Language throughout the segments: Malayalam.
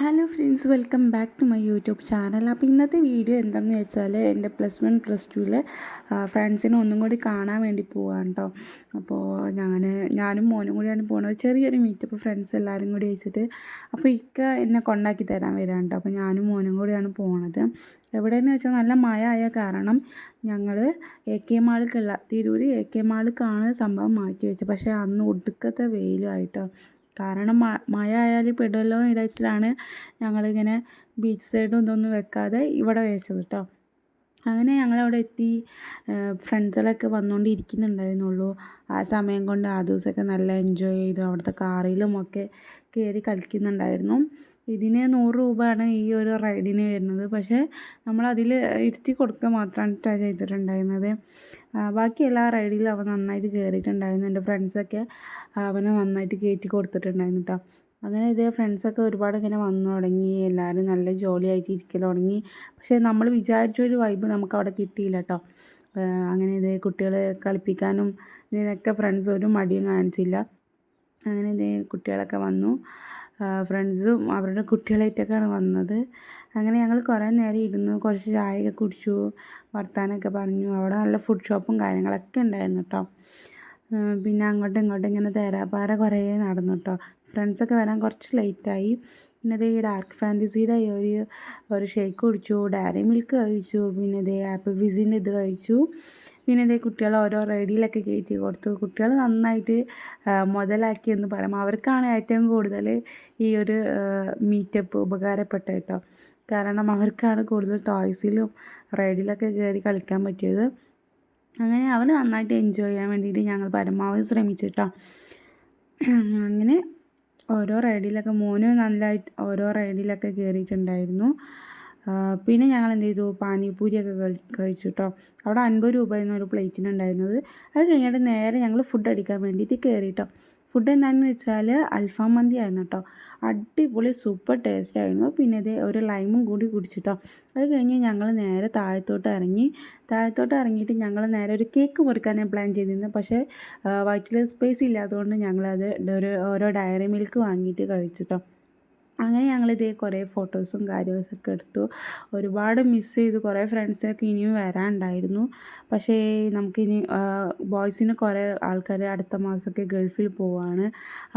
Hello friends welcome back to my YouTube channel അപ്പോൾ ഇന്നത്തെ വീഡിയോ എന്താണെന്ന് വെച്ചാൽ എന്റെ പ്ലസ് വൺ പ്ലസ് ടുവിലെ ഫ്രണ്ട്സിനെ ഒന്നും കൂടി കാണാൻ വേണ്ടി പോവാണ് കേട്ടോ അപ്പോൾ ഞാൻ ഞാനും മോനും കൂടിയാണ് പോകുന്നത് ചെറിയൊരു മീറ്റപ്പ് ഫ്രണ്ട്സ് എല്ലാവരും കൂടി വെച്ചിട്ട് അപ്പോൾ ഇക്ക എന്നെ കൊണ്ടാക്കി തരാൻ വരാൻ കേട്ടോ അപ്പോൾ ഞാനും മോനും കൂടിയാണ് പോണത്. എവിടെയെന്ന് വെച്ചാൽ നല്ല മഴ ആയ കാരണം ഞങ്ങൾ എ കെ മാളിക്കുള്ള തിരൂർ എ കെ മാളിക്കാണ് സംഭവം മാറ്റി വെച്ചത്. പക്ഷേ അന്ന് ഒടുക്കത്തെ വെയിലുമായിട്ടോ കാരണം മഴ ആയാൽ പെടുമല്ലോ വിചാരിച്ചിട്ടാണ് ഞങ്ങളിങ്ങനെ ബീച്ച് സൈഡും ഇതൊന്നും വെക്കാതെ ഇവിടെ വെച്ചത് കേട്ടോ അങ്ങനെ ഞങ്ങളവിടെ എത്തി ഫ്രണ്ട്സുകളൊക്കെ വന്നുകൊണ്ടിരിക്കുന്നുണ്ടായിരുന്നുള്ളൂ ആ സമയം കൊണ്ട് ആ ദിവസമൊക്കെ നല്ല എൻജോയ് ചെയ്തു. അവിടുത്തെ കാറിലും ഒക്കെ കയറി കളിക്കുന്നുണ്ടായിരുന്നു. ഇതിന് നൂറ് രൂപയാണ് ഈ ഒരു റൈഡിന് വരുന്നത്. പക്ഷേ നമ്മളതിൽ ഇരുത്തി കൊടുക്കുക മാത്രമാണ് ചെയ്തിട്ടുണ്ടായിരുന്നത്. ബാക്കി എല്ലാ റൈഡിലും അവൻ നന്നായിട്ട് കയറിയിട്ടുണ്ടായിരുന്നു എന്റെ ഫ്രണ്ട്സൊക്കെ അവനെ നന്നായിട്ട് കയറ്റി കൊടുത്തിട്ടുണ്ടായിരുന്നു കേട്ടോ അങ്ങനെ ഇതേ ഫ്രണ്ട്സൊക്കെ ഒരുപാട് ഇങ്ങനെ വന്നു തുടങ്ങി. എല്ലാവരും നല്ല ജോലിയായിട്ട് ഇരിക്കൽ തുടങ്ങി. പക്ഷേ നമ്മൾ വിചാരിച്ചൊരു വൈബ് നമുക്ക് അവിടെ കിട്ടിയില്ല കേട്ടോ അങ്ങനെ ഇതേ കുട്ടികളെ കളിപ്പിക്കാനും ഇതിനൊക്കെ ഫ്രണ്ട്സ് ഒരു മടിയും കാണിച്ചില്ല. അങ്ങനെ ഇതേ കുട്ടികളൊക്കെ വന്നു. ഫ്രണ്ട്സും അവരുടെ കുട്ടികളായിട്ടൊക്കെയാണ് വന്നത്. അങ്ങനെ ഞങ്ങൾ കുറേ നേരം ഇരുന്നു കുറച്ച് ചായയൊക്കെ കുടിച്ചു വർത്താനമൊക്കെ പറഞ്ഞു. അവിടെ നല്ല ഫുഡ് ഷോപ്പും കാര്യങ്ങളൊക്കെ ഉണ്ടായിരുന്നു കേട്ടോ പിന്നെ അങ്ങോട്ടും ഇങ്ങോട്ടും ഇങ്ങനെ തേരാപ്പാറ കുറേ നടന്നു കേട്ടോ ഫ്രണ്ട്സൊക്കെ വരാൻ കുറച്ച് ലേറ്റായി പിന്നെ ഇതേ ഡാർക്ക് ഫാന്റസിയുടെ ഒരു ഒരു ഷേക്ക് കുടിച്ചു ഡയറി മിൽക്ക് കഴിച്ചു പിന്നെ ഇതേ ആപ്പിൾ ഫിസിന്റെ ഇത് കഴിച്ചു. പിന്നെ ഇതേ കുട്ടികൾ ഓരോ റൈഡിലൊക്കെ കയറ്റി കൊടുത്തു. കുട്ടികൾ നന്നായിട്ട് മുതലാക്കി എന്ന് പറയാം. അവർക്കാണ് ഏറ്റവും കൂടുതൽ ഈ ഒരു മീറ്റപ്പ് ഉപകാരപ്പെട്ട കേട്ടോ. കാരണം അവർക്കാണ് കൂടുതൽ ടോയ്സിലും റൈഡിലൊക്കെ കയറി കളിക്കാൻ പറ്റിയത്. അങ്ങനെ അവർ നന്നായിട്ട് എൻജോയ് ചെയ്യാൻ വേണ്ടിയിട്ട് ഞങ്ങൾ പരമാവധി ശ്രമിച്ചു കേട്ടോ. അങ്ങനെ ഓരോ റൈഡിലൊക്കെ മോന് നല്ലതായിട്ട് ഓരോ റൈഡിലൊക്കെ കയറിയിട്ടുണ്ടായിരുന്നു പിന്നെ ഞങ്ങൾ എന്ത് ചെയ്തു പാനിപൂരിയൊക്കെ കഴിച്ചു കേട്ടോ അവിടെ അൻപത് രൂപയായിരുന്നു ഒരു പ്ലേറ്റിന് ഉണ്ടായിരുന്നത് അത് കഴിഞ്ഞിട്ട് നേരെ ഞങ്ങൾ ഫുഡ് അടിക്കാൻ വേണ്ടിയിട്ട് കയറി കേട്ടോ ഫുഡ് എന്താണെന്ന് വെച്ചാൽ അൽഫാം മന്തി ആയിരുന്നു കേട്ടോ അടിപൊളി സൂപ്പർ ടേസ്റ്റ് ആയിരുന്നു. പിന്നെ ഇത് ഒരു ലൈമും കൂടി കുടിച്ചിട്ടോ. അത് കഴിഞ്ഞ് ഞങ്ങൾ നേരെ താഴത്തോട്ട് ഇറങ്ങി. താഴത്തോട്ട് ഇറങ്ങിയിട്ട് ഞങ്ങൾ നേരെ ഒരു കേക്ക് മുറിക്കാനാണ് പ്ലാൻ ചെയ്തിരുന്നു. പക്ഷേ വയറ്റിൽ സ്പേസ് ഇല്ലാത്തതുകൊണ്ട് ഞങ്ങളത് ഒരു ഓരോ ഡയറി മിൽക്ക് വാങ്ങിയിട്ട് കഴിച്ചിട്ടോ അങ്ങനെ ഞങ്ങളിതേ കുറേ ഫോട്ടോസും കാര്യമൊക്കെ എടുത്തു. ഒരുപാട് മിസ് ചെയ്തു. കുറേ ഫ്രണ്ട്സൊക്കെ ഇനിയും വരാനുണ്ടായിരുന്നു. പക്ഷേ നമുക്കിനി ബോയ്സിന് കുറേ ആൾക്കാർ അടുത്ത മാസമൊക്കെ ഗൾഫിൽ പോവാണ്.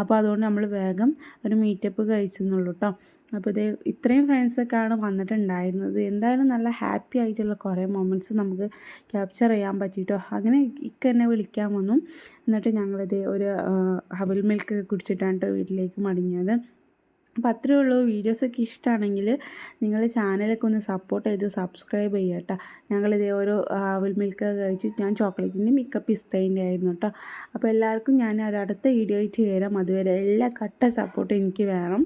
അപ്പോൾ അതുകൊണ്ട് നമ്മൾ വേഗം ഒരു മീറ്റപ്പ് കഴിച്ചെന്നുള്ളൂ കേട്ടോ അപ്പോൾ ഇതേ ഇത്രയും ഫ്രണ്ട്സൊക്കെയാണ് വന്നിട്ടുണ്ടായിരുന്നത്. എന്തായാലും നല്ല ഹാപ്പി ആയിട്ടുള്ള കുറേ മൊമെന്റ്സ് നമുക്ക് ക്യാപ്ചർ ചെയ്യാൻ പറ്റിയിട്ടോ അങ്ങനെ ഇക്ക എന്നെ വിളിക്കാൻ വന്നു. എന്നിട്ട് ഞങ്ങളിത് ഒരു ഹബിൾ മിൽക്ക് കുടിച്ചിട്ടാണ് വീട്ടിലേക്ക് മടങ്ങിയത്. അപ്പോൾ അത്രയേ ഉള്ളൂ. വീഡിയോസൊക്കെ ഇഷ്ടമാണെങ്കിൽ നിങ്ങൾ ചാനലൊക്കെ ഒന്ന് സപ്പോർട്ട് ചെയ്ത് സബ്സ്ക്രൈബ് ചെയ്യുക കേട്ടോ. ഞങ്ങളിതേ ഓരോ ആവിൽ മിൽക്ക് കഴിച്ച് ഞാൻ ചോക്ലേറ്റിന്റെ മിക്ക പിസ്തേന്റെ ആയിരുന്നു കേട്ടോ. അപ്പോൾ എല്ലാവർക്കും ഞാൻ അടുത്ത വീഡിയോ ആയിട്ട് തരാം അതുവരെ എല്ലാ കട്ട സപ്പോർട്ടും എനിക്ക് വേണം.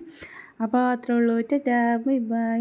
അപ്പോൾ അത്രേ ഉള്ളൂ. ടാറ്റാ. Bye bye.